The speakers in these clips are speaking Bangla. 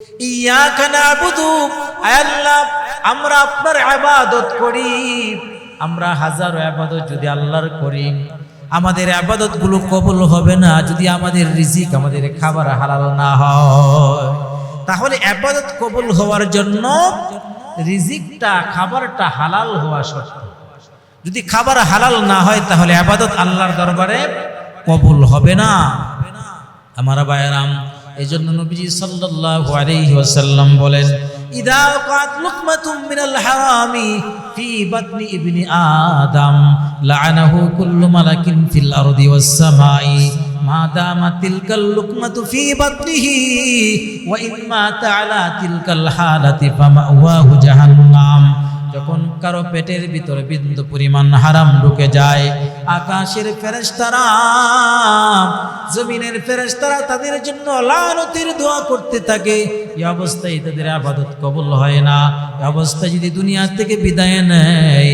ইয়াকা আমরা আপনার ইবাদত করি। আমরা হাজারো ইবাদত যদি আল্লাহর করি, আমাদের আবাদতগুলো কবুল হবে না, যদি আমাদের রিজিক আমাদের খাবার হালাল না হয়। তাহলে আবাদত কবুল হওয়ার জন্য রিজিকটা, খাবারটা হালাল হওয়া শর্ত। যদি খাবার হালাল না হয়, তাহলে আবাদত আল্লাহর দরবারে কবুল হবে না। আমার বায়রাম এই জন্য নবীজি সাল্লাল্লাহু আলাইহি ওয়াসাল্লাম বলেন, ইদা ওয়াকাত লুকমাতুম মিনাল হারামি ফি বাতনি ইবনি আদম লাআনাহু কুল্লু মালাকিন ফিল আরদি ওয়াস সামাই, মা দামাত তিলকাল লুকমাতু ফি বাতনিহি, ওয়া ইন মাতা আলা তিলকাল হালাতি ফামাওয়াহু জাহান্নাম। যখন কারও পেটের ভিতরে বিন্দু পরিমাণ হারাম ঢুকে যায়, আকাশের ফেরেশতারা জমিনের ফেরেশতারা তাদের জন্য লানতের দোয়া করতে থাকে। এই অবস্থায় তাদের আবাদত কবল হয় না। এই অবস্থায় যদি দুনিয়া থেকে বিদায় নেয়,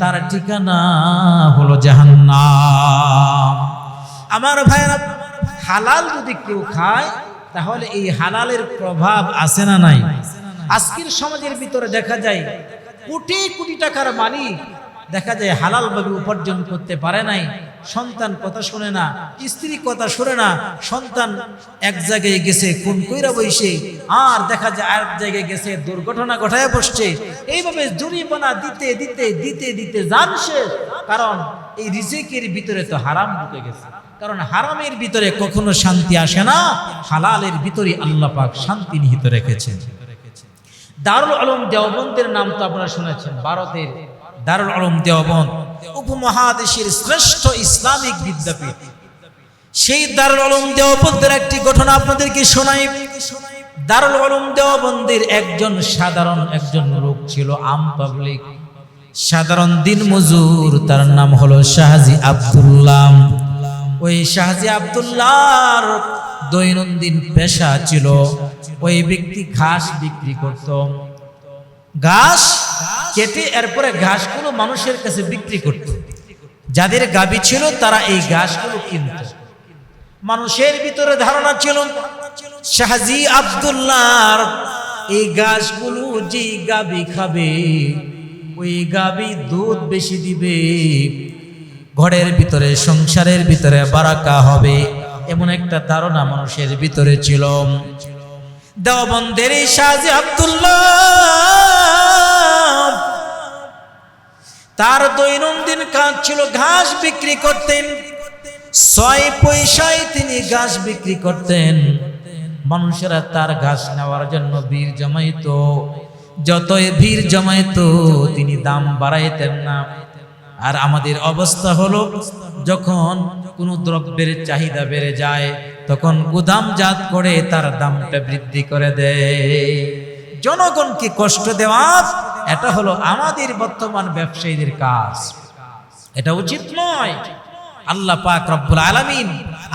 তার ঠিকানা হলো জাহান্নাম। আমার ভাইরা হালাল যদি কেউ খায়, তাহলে এই হালালের প্রভাব আছে না নাই? আজকের সমাজের ভিতরে দেখা যায়, কোটি কোটি টাকার মালিক দেখা যায় হালাল ভাবে উপার্জন করতে পারে নাই, সন্তান কথা শুনে না, স্ত্রী কথা শুনে না, সন্তান এক জায়গায় গেছে কোন কইরা বইসে আর দেখা যায় আরেক জায়গায় গেছে, দুর্ঘটনা ঘটায় বসছে। এইভাবে জরিমানা দিতে দিতে দিতে দিতে যান শেষ কারণ এই রিজিকের ভিতরে তো হারাম ঢুকে গেছে। কারণ হারামের ভিতরে কখনো শান্তি আসে না, হালালের ভিতরে আল্লাহ পাক শান্তি নিহিত রেখেছেন। দারুল আলম দেওবন্দের নাম তো আপনারা শুনেছেন, ভারতের দারুল আলম দেওবন্দ, উপমহাদেশের শ্রেষ্ঠ ইসলামিক বিদ্যাপীঠ। সেই দারুল আলম দেওবন্দের একটি ঘটনা আপনাদেরকে শোনাই। দারুল আলম দেওবন্দের একজন সাধারণ একজন লোক ছিল আম পাবলিক। সাধারণ দিন মজুর, তার নাম হলো শাহজি আব্দুল্লাহ। ওই শাহজি আব্দুল্লাহর দৈনন্দিন পেশা ছিল ওই ব্যক্তি ঘাস বিক্রি করত। ঘাস কেটে এরপরে ঘাসগুলো মানুষের কাছে বিক্রি করত। যাদের গাবি ছিল, তারা এই ঘাসগুলো কিনত। মানুষের ভিতরে ধারণা ছিল, শাহজি আব্দুল্লাহর, এই ঘাসগুলো যে গাবি খাবে, ওই গাবি দুধ বেশি দিবে। ঘরের ভিতরে, সংসারের ভিতরে বারাকা হবে। এমন একটা ধারণা মানুষের ভিতরে ছিল। দেওবন্দের এই শাহজি আব্দুল্লাহ তার দৈনন্দিন কাজ ছিল ঘাস বিক্রি করতেন। ছয় পয়সায় তিনি ঘাস বিক্রি করতেন। মানুষেরা তার ঘাস নেওয়ার জন্য ভিড় জমাইত। যতই ভিড় জমাইত, তিনি দাম বাড়াইতেন না। আর আমাদের অবস্থা হলো, যখন কোনো দ্রব্যের চাহিদা বেড়ে যায়, তখন গুদামজাত করে তার দামটা বৃদ্ধি করে দেয়। জনগণকে কষ্ট দেওয়া এটা হলো আমাদের বর্তমান ব্যবসায়ীদের কাজ। এটা উচিত নয়। আল্লাহ পাক রব্বুল আলামিন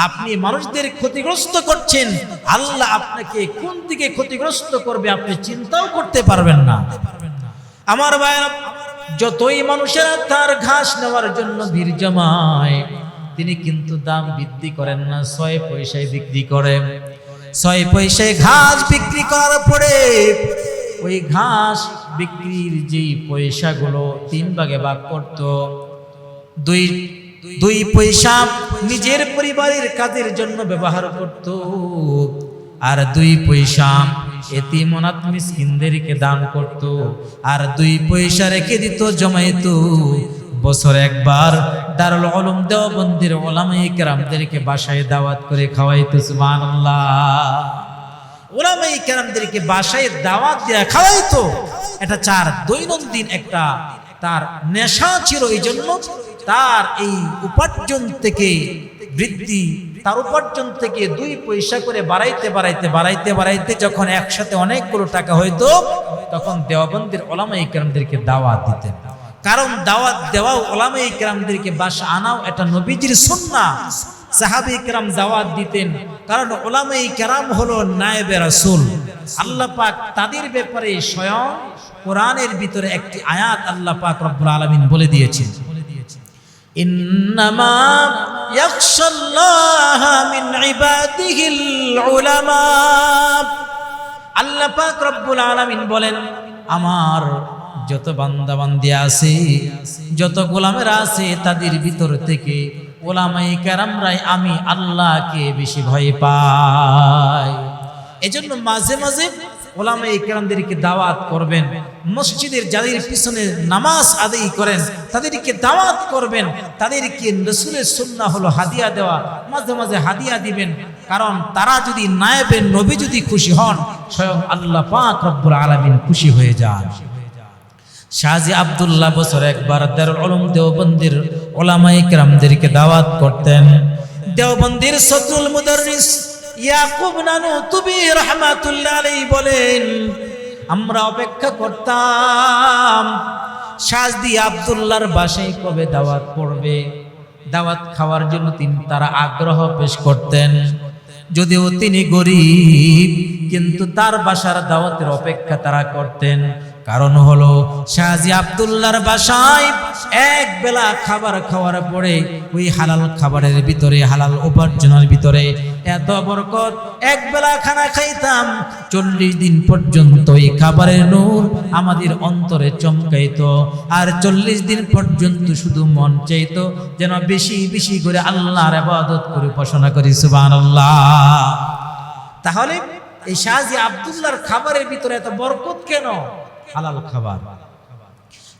আপনি মানুষদের ক্ষতিগ্রস্ত করছেন, আল্লাহ আপনাকে কোন দিকে ক্ষতিগ্রস্ত করবে আপনি চিন্তাও করতে পারবেন না। আমার ভাইরা যতই মানুষেরা তার ঘাস নেওয়ার জন্য ভিড় জমায়, তিনি কিন্তু দাম বৃদ্ধি করেন না, ছয় পয়সায় বিক্রি করেন ছয় পয়সায় ঘাস বিক্রি করার পরে ওই ঘাস বিক্রির যেই পয়সাগুলো তিন ভাগে ভাগ করত, দুই দুই পয়সা নিজের পরিবারের কাজের জন্য ব্যবহার করত, আর দুই পয়সা এতিমনাত মিসকিনদেরকে দান করত, আর দুই পয়সা রেখে দিত জমাইত বছর একবার দারুল আলম দেওবন্দির ওলামাই কেরামদেরকে বাসায় দাওয়াত করে খাওয়াইতো, সুবহানাল্লাহ। ওলামাই কেরামদেরকে বাসায় দাওয়াত দেয়া খাওয়াইতো। এটা চার দৈনন্দিন একটা তার নেশা ছিল এই জন্য তার এই উপার্জন থেকে বৃদ্ধি, তার উপার্জন থেকে দুই পয়সা করে বাড়াইতে বাড়াইতে বাড়াইতে বাড়াইতে যখন একসাথে অনেকগুলো টাকা হইতো, তখন দেওয়াবন্দির ওলামাই কেরামদেরকে দাওয়াত দিতেন। কারণ দাওয়াত দেওয়াও ওলামাই কেরামদেরকে বাসা আনাও এটা নবীজির সুন্না সাহাবি কেরাম দাওয়াত দিতেন কারণ ওলামাই কেরাম হলো নায়েবে রাসূল। আল্লাহ পাক তাদের ব্যাপারে স্বয়ং কোরআনের ভিতরে একটি আয়াত আল্লাহ পাক রব্বুল আলামিন বলে দিয়েছেন। ইন্নামা মিন ইবাদিহিল উলামা। আল্লাহ পাক রব্বুল আলামিন বলেন, আমার যত বান্দা বান্দি আছে, যত গোলামেরা আছে, তাদের ভিতর থেকে ওলামাই কেরামরাই আমি আল্লাহকে বেশি ভয় পাই। এজন্য মাঝে মাঝে ওলামা ইকরামদেরকে দাওয়াত করবেন, মসজিদের যাদের পিছনে নামাজ আদায় করেন, তাদেরকে দাওয়াত করবেন, তাদেরকে রসুলের সুন্না হলো হাদিয়া দেওয়া, মাঝে মাঝে হাদিয়া দিবেন, কারণ তারা যদি নায়েবের নবী যদি খুশি হন, স্বয়ং আল্লাহ পাক রব্বুল আলামিন খুশি হয়ে যান। শাহজি আব্দুল্লাহ বছর একবার দারুল উলুম দেওবন্দির ওলামায়ে কেরামদেরকে দাওয়াত করতেন। দেওবন্দির সদরুল মুদাররিস ইয়াকুব নানু তুবি রহমাতুল্লাহ আলাইহি বলেন, আমরা অপেক্ষা করতাম শাহজি আব্দুল্লাহর বাসায় কবে দাওয়াত পড়বে? দাওয়াত খাওয়ার জন্য তিনি তারা আগ্রহ পেশ করতেন। যদিও তিনি গরিব, কিন্তু তার বাসার দাওয়াতের অপেক্ষা তারা করতেন। কারণ হলো শাহজি আব্দুল্লাহর বাসায় এক বেলা খাবার খাওয়ার পরে ওই হালাল খাবারের ভিতরে, হালাল উপার্জনের ভিতরে এত বরকত। এক বেলা খানা খাইতাম, চল্লিশ দিন পর্যন্ত এই খাবারের নূর আমাদের অন্তরে চমকাইত। আর চল্লিশ দিন পর্যন্ত শুধু মন চাইতো যেন বেশি বেশি করে আল্লাহর আবাদত করে উপাসনা করি, সুবহানাল্লাহ। তাহলে এই শাহজি আব্দুল্লাহর খাবারের ভিতরে এত বরকত কেন? হালাল খাবার।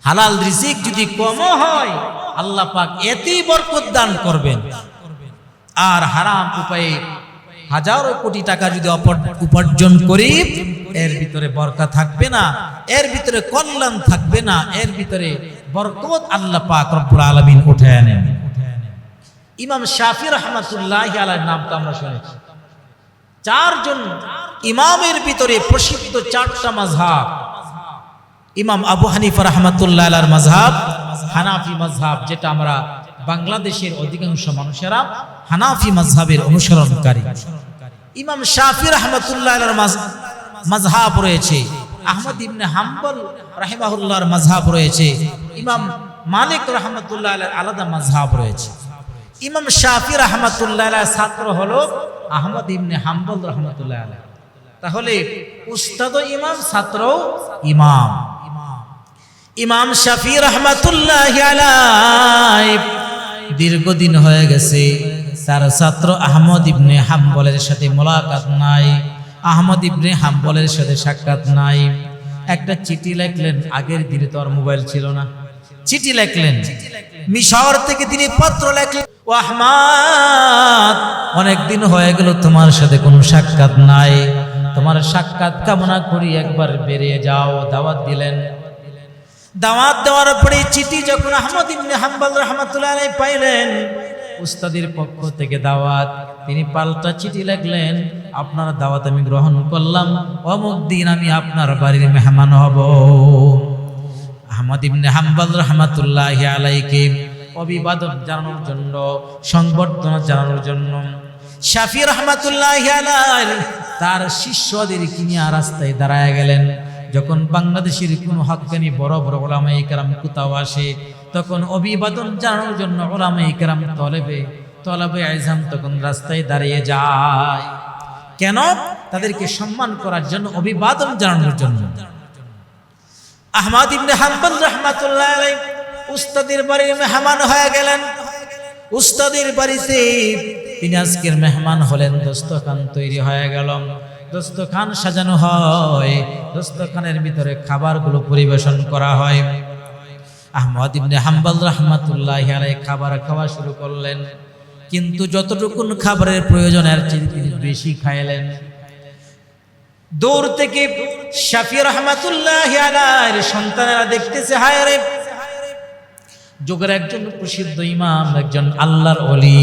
হালাল রিজিক যদি কম হয়, আল্লাহ পাক এতেই বরকত দান করবেন। আর হারাম উপায়ে হাজারো কোটি টাকা যদি উপার্জন করি, এর ভিতরে বরকা থাকবে না, এর ভিতরে কল্যাণ থাকবে না, এর ভিতরে বরকত আল্লাহ পাক রব্বুল আলামিন উঠে আনেন ইমাম শাফি রহমাতুল্লাহ আলার নাম তো আমরা শুনেছি। চারজন ইমামের ভিতরে প্রসিদ্ধ চারটা মাঝহাব ইমাম আবু হানিফা রহমাতুল্লাহ আলার হানাফি মাঝহাব যেটা আমরা বাংলাদেশের অধিকাংশ মানুষেরা হানাফি মাঝহাবের অনুসরণকারী। ইমাম শাফি রহমাতুল্লাহ মাঝহাব রয়েছে, আহমদ ইবনে হাম্বল রাহিমাহুল্লাহর মাঝহাব রয়েছে, ইমাম মালিক রহমতুল্লাহ আলাদা মাঝহাব রয়েছে। ইমাম শাফি রহমতুল্লাহ ছাত্র হলো আহমদ ইবনে হাম্বল রহমতুল্লাহ তাহলে উস্তাদ ইমাম ছাত্র ইমাম। ইমাম শাফি রহমাতুল্লাহ দীর্ঘদিন হয়ে গেছে, তার ছাত্র আহমদ ইবনে হাম্বলের সাথে মোলাকাত নাই। আহমদ ইবনে হাম্বলের সাথে সাক্ষাৎ নাই। একটা চিঠি লিখলেন, আগের দিনে তো আর মোবাইল ছিল না। চিঠি লিখলেন, মিশর থেকে তিনি পত্র লেখলেন, ও আহমাদ অনেক দিন হয়ে গেল তোমার সাথে কোনো সাক্ষাৎ নাই। তোমার সাক্ষাৎ কামনা করি একবার বেরিয়ে যাও, দাওয়াত দিলেন। দাওয়াত দেওয়ার পরে চিঠি যখন আহমদ ইবনে হাম্বল রহমাতুল্লাহ আলাইহি পাইলেন, উস্তাদের পক্ষ থেকে দাওয়াত, তিনি পাল্টা চিঠি লিখলেন, আপনার দাওয়াত আমি গ্রহণ করলাম, অমুক দিন আমি আপনার বাড়ির মেহমান হব। আহমদ ইবনে হাম্বল রহমাতুল্লাহ আলাইকে অভিবাদন জানানোর জন্য, সংবর্ধনা জানানোর জন্য, শাফি রহমাতুল্লাহ আলাই তার শিষ্যদের কিনিয়া রাস্তায় দাঁড়ায় গেলেন। যখন বাংলাদেশের কোনো হকানি বড় বড় ওলামাই কেরাম কোথাও আসে, তখন অভিবাদন জানানোর জন্য ওলামাই কেরাম তলেবে, তলাবে আইজাম তখন রাস্তায় দাঁড়িয়ে যায়। কেন? তাদেরকে সম্মান করার জন্য, অভিবাদন জানানোর জন্য। আহমদ ইবনে হাম্বল রহমাতুল্লাহ আলাইহি উস্তাদের বাড়ির মেহমান হয়ে গেলেন। উস্তাদের বাড়িতে তিনি আজকের মেহমান হলেন, দস্তখান তৈরি হয়ে গেল। দস্তখান সাজানো হয়। দস্তখানের ভিতরে খাবারগুলো পরিবেশন করা হয়। আহমদ ইবনে হাম্বল রহমাতুল্লাহ আলাই খাবার খাওয়া শুরু করলেন। কিন্তু যতটুকুন খাবারের প্রয়োজন আর তিনি বেশি খাইলেন। দূর থেকে শাফি রহমাতুল্লাহ আলাইহির সন্তানেরা দেখতেছে, হায় রে! যুগের একজন প্রসিদ্ধ ইমাম, একজন আল্লাহর অলি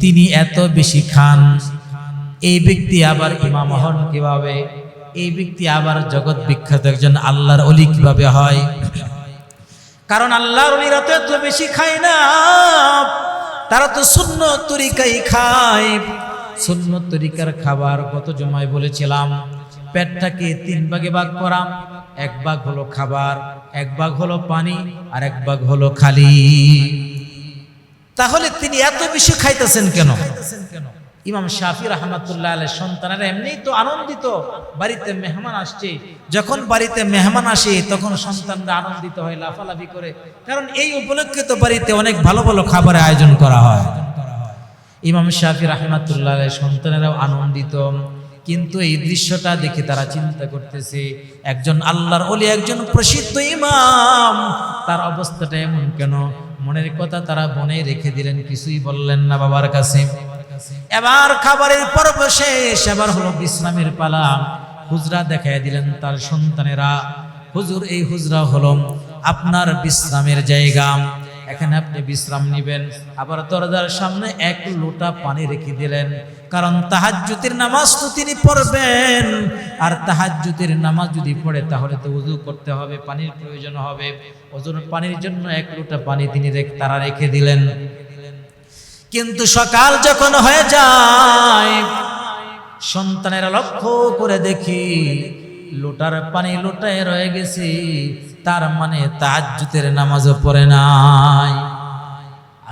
তিনি এত বেশি খান। এই ব্যক্তি আবার ইমাম হন কীভাবে? এই ব্যক্তি আবার জগৎ বিখ্যাত একজন আল্লাহর অলি কীভাবে হয়? কারণ আল্লাহর অলিরা তো এত বেশি খায় না। তারা তো শূন্য তরিকাই খায়। শূন্য তরিকার খাবার কত জমায় বলেছিলাম পেটটাকে তিন ভাগে ভাগ করাম? এক ভাগ হলো খাবার, এক ভাগ হলো পানি, আর এক ভাগ হলো খালি। তাহলে তিনি এত বেশি খাইতেছেন কেন? ইমাম শাফি রহমাতুল্লাহ আলের সন্তানেরা এমনিই তো আনন্দিত, বাড়িতে মেহমান আসছে। যখন বাড়িতে মেহমান আসে, তখন সন্তানরা আনন্দিত হয়, লাফালাফি করে। কারণ এই উপলক্ষে তো বাড়িতে অনেক ভালো ভালো খাবারের আয়োজন করা হয়। ইমাম শাফি রহমাতুল্লাহ আলের সন্তানেরাও আনন্দিত। কিন্তু এই দৃশ্যটা দেখে তারা চিন্তা করতেছে, একজন আল্লাহর অলি একজন প্রসিদ্ধ ইমাম, তার অবস্থাটা এমন কেন? মনের কথা তারা বনে রেখে দিলেন, কিছুই বললেন না বাবার কাছে। এবার খাবারের পর্ব শেষ, এবার হলো বিশ্রামের পালা। হুজরা দেখাই দিলেন তার সন্তানেরা। হুজুর, এই হুজরা হলো আপনার বিশ্রামের জায়গা। এখানে আপনি বিশ্রাম নেবেন। আবার দরজার সামনে এক লোটা পানি রেখে দিলেন। কারণ তাহাজ্জুতের নামাজ তো তিনি পড়বেন। আর তাহাজ্জুতের নামাজ যদি পড়ে, তাহলে তো উজু করতে হবে, পানির প্রয়োজন হবে। ওজন পানির জন্য এক লোটা পানি তিনি তারা রেখে দিলেন। কিন্তু সকাল যখন হয়ে যায়, সন্তানেরা লক্ষ্য করে দেখি লোটার পানি লোটায় রয়ে গেছে, তার মানে তাহাজ্জুতের নামাজও পড়ে নাই।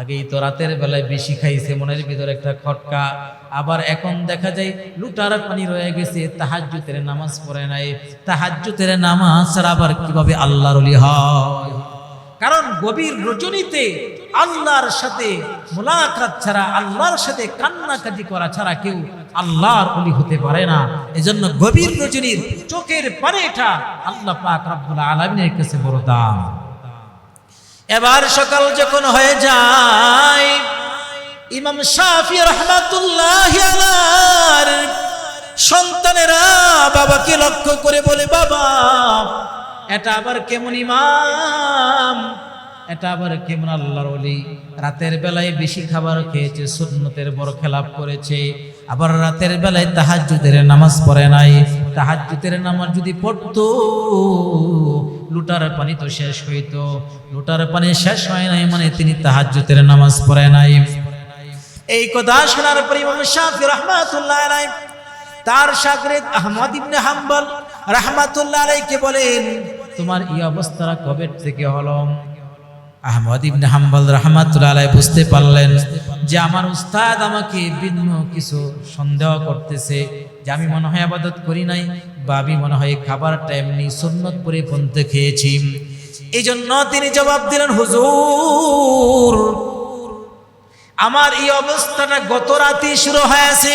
আগেই তো রাতের বেলায় বেশি খাইছে, মনের ভিতরে একটা খটকা। আবার এখন দেখা যায় লুটার পানি রয়ে গেছে তাহাজ্জুতের নামাজ পড়ে নাই। তাহাজ্জুতের নামাজ আবার কীভাবে আল্লাহর হয়? কারণ গভীর রজনীতে আল্লাহর সাথে মোলাকাত ছাড়া, আল্লাহর সাথে কান্নাকাটি করা ছাড়া কেউ আল্লাহর অলি হতে পারে না। এজন্য গভীর রজনীর চোখের পানিটা আল্লাহ পাক রব্বুল আলামিনের কাছে বড় দাম। এবার সকাল যখন হয়ে যায়, ইমাম শাফি রহমাতুল্লাহ সন্তানেরা বাবাকে লক্ষ্য করে বলে, বাবা, এটা আবার কেমন ইমাম? এটা আবার কেমন আল্লাহর ওলি? রাতের বেলায় বেশি খাবার খেয়েছে, সুন্নতের বড় খেলাপ করেছে। আবার রাতের বেলায় তাহাজ্জুদের নামাজ পড়ে নাই। তাহাজ্জুদের নামাজ যদি পড়তো, লুটার পানি তো শেষ হইতো। লুটার পানি শেষ হয় নাই মানে তিনি তাহাজ্জুদের নামাজ পড়ে নাই। এই কথা শোনার পর ইমাম শাফি রাহমাতুল্লাহ তার শাগরেদ আহমদ ইবনে হাম্বল রাহমাতুল্লাহ আলাইকে বলেন, তোমার এই অবস্থাটা কবে থেকে হলো? আহমদ ইবনে হাম্বল রাহমাতুল্লাহ বুঝতে পারলেন যে আমার উস্তাদ আমাকে ভিন্ন কিছু সন্দেহ করতেছে, যে আমি মনে হয় আবাদত করি নাই বা আমি মনে হয় খাবারটা এমনি সুন্নত পন্থে খেয়েছি। এই জন্য তিনি জবাব দিলেন, হুজুর, আমার এই অবস্থাটা গত রাতেই শুরু হয়েছে।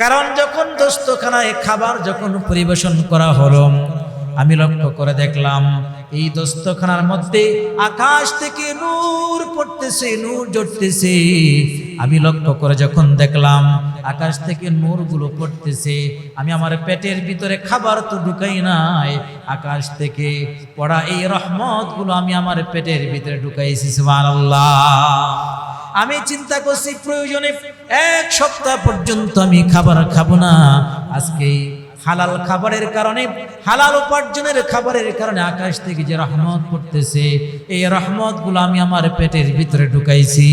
কারণ যখন দোস্তখানায় খাবার যখন পরিবেশন করা হলো আমি লক্ষ্য করে দেখলাম, এই দোস্তখানার মধ্যে আকাশ থেকে নূর পড়তেছে, নূর জড়তেছে। আমি লক্ষ্য করে যখন দেখলাম, আকাশ থেকে নূরগুলো পড়তেছে, আমি আমার পেটের ভিতরে খাবার তো ঢুকাই নাই, আকাশ থেকে পড়া এই রহমতগুলো আমি আমার পেটের ভিতরে ঢুকাইছি আমি চিন্তা করছি, প্রয়োজনে এক সপ্তাহ পর্যন্ত আমি খাবার খাব না আজকে হালাল খাবারের কারণে, হালাল উপার্জনের খাবারের কারণে আকাশ থেকে যে রহমত পড়তেছে, এই রহমতগুলো আমি আমার পেটের ভিতরে ঢুকাইছি।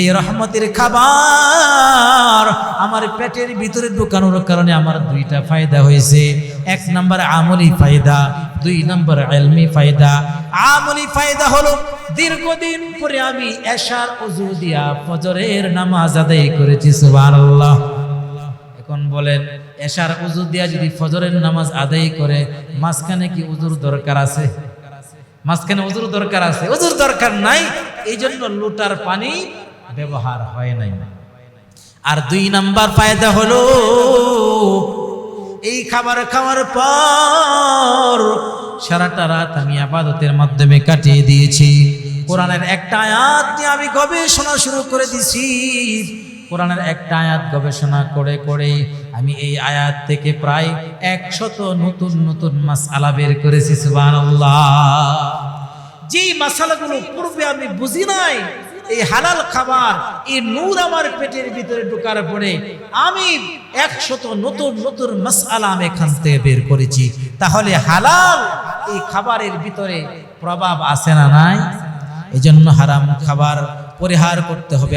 এই রহমতের খাবার আমার পেটের ভিতরে ঢুকানোর কারণে আমার দুইটা ফায়দা হয়েছে। এক নম্বর আমলি ফায়দা, দুই নম্বর এলমি ফায়দা। আমলি ফায়দা হলো, দীর্ঘদিন পরে আমি এশার উজু দিয়া ফজরের নামাজ আদায় করেছি, সুবহানাল্লাহ। এখন বলেন এশার উজু দিয়া যদি ফজরের নামাজ আদায় করে, মাঝখানে কি উজুর দরকার আছে? মাঝখানে উজুর দরকার আছে। উজুর দরকার নাই এই জন্য লুটার পানি ব্যবহার হয় নাই। আর দুই নাম্বার ফায়দা হলো, এই খাবার খাওয়ার পর সারাটা রাত আমি আবাদতের মাধ্যমে কাটিয়ে দিয়েছি। কোরআনের একটা আয়াত আমি গবেষণা শুরু করে দিছি কোরআনের একটা আয়াত গবেষণা করে করে আমি এই আয়াত থেকে প্রায় একশত নতুন নতুন মাস আলা বের করেছি, সুবহানাল্লাহ। যেই মশালাগুলো পূর্বে আমি বুঝি নাই, এই হালাল খাবার, এই নূর আমার পেটের ভিতরে ঢোকার পরে আমি একশত নতুন নতুন মশালা আমি এখান থেকে বের করেছি। তাহলে হালাল এই খাবারের ভিতরে প্রভাব আসে না নাই? এই জন্য হারাম খাবার পরিহার করতে হবে